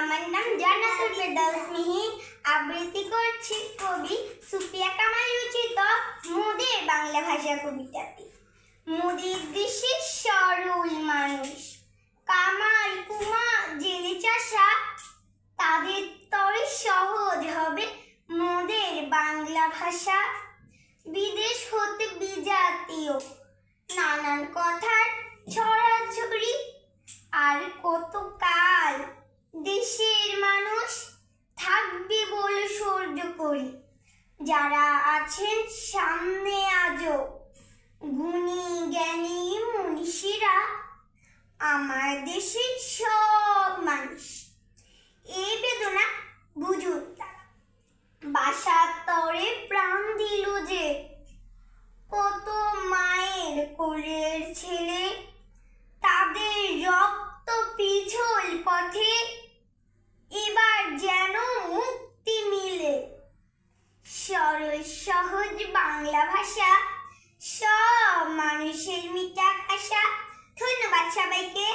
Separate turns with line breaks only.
আমার নাম জান্নাতুল ফেরদাউস মিহিন আবৃত্তি করছি কবি সুপিয়া কামাল রচিত মুদের বাংলা ভাষা কবিতাটি। মুদির দেশে সরল মানুষ কামাল কুমা জেলে চাষা, তাদের তরে সহজ হবে মোদের বাংলা ভাষা। বিদেশ হতে বিজাতীয়, নানান কথার ছড়াছড়ি আর কত কাল দেশের মানুষ থাকবে বলে সহ্য করি। যারা আছেন সামনে আজও, গুণী জ্ঞানী মনীষীরা, আমার দেশের সব মানুষ এই বেদনা বুঝুন তারা। বাসার তরে প্রাণ দিল যে, কত মায়ের কোলের ছেলে, তাদের রক্ত পিছল পথে সহজ বাংলা ভাষা সব মানুষের মিটা ভাষা। ধন্যবাদ সবাইকে।